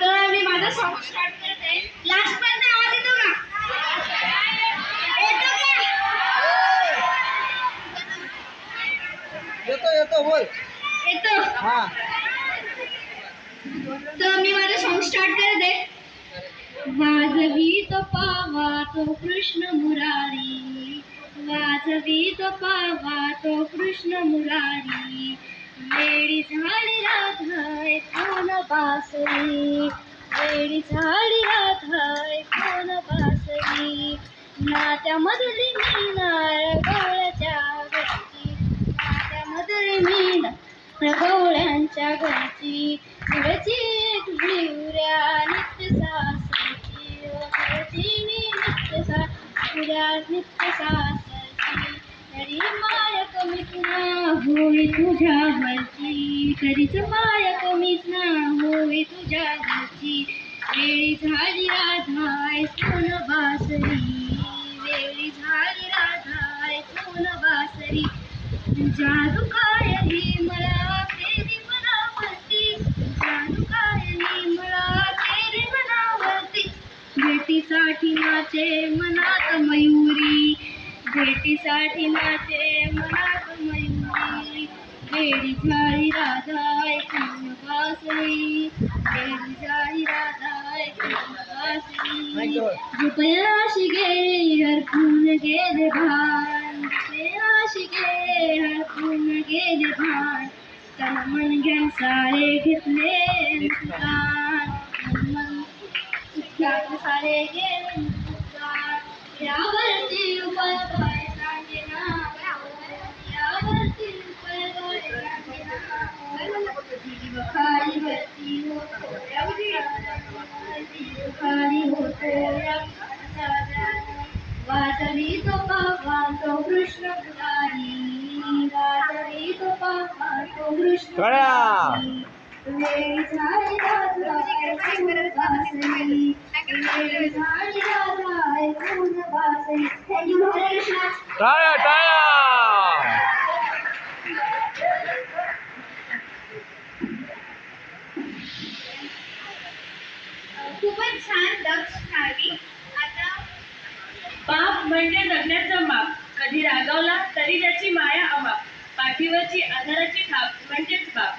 तर मी माझा song start करते. लास्ट पर्यंत आवाज येतो का? येतो का? येतो येतो बोल. येतो. हा. तर मी माझं सॉन्ग स्टार्ट करते. वाजवी तो पावा तो कृष्ण मुरारी. वाजवी तो पावा तो कृष्ण मुरारी. वेळी झाली राधाय कोण बासरी वेळी झाली राधाय कोण बासरी नात्यामधली मिळणार गवळ्याच्या गती नात्यामधली मीनाळ गवळ्यांच्या गती तुळची तुळ्या नित्य सासरची तुळची नित्य सासुऱ्या नित्य सासरची तरी माय होई तुझ्या घरची. तरीच माया कमीच ना होई तुझ्या घरची. वेळी झाली राधाय सोन बासरी. वेळी झाली राधाय सोन बासरी. जादू काय मला तेरी मनावरती. जादू काय मला तेरी मनावरती. भेटीसाठी नाचे मनात मयुरी. भेटीसाठी नाचे मनात मयुरी. वेडी झाली राधा ऐकून बासरी वेडी झाली राधा ऐकून बासरी रुपयाशी गे हरपून गेले भान। रुपयाशी गे हरपून गेले भान। तन मन घेऊन सारे घेतले सारे गेले यावरती उपाय खाली वाजवी तो पावा तो कृष्ण मुरारी वाजवी तो पावा तो कृष्ण कळ्या. वेळी झाली राधा वेळी झाली राधा थँक्यू हरे कृष्णा टाळ्या टाळ्या खूपच छान दक्ष नावी आता बाप म्हणजे जगण्याचं माप. कधी रागावला तरी त्याची माया अमाप. पाठीवरची आधाराची थाप म्हणजेच बाप.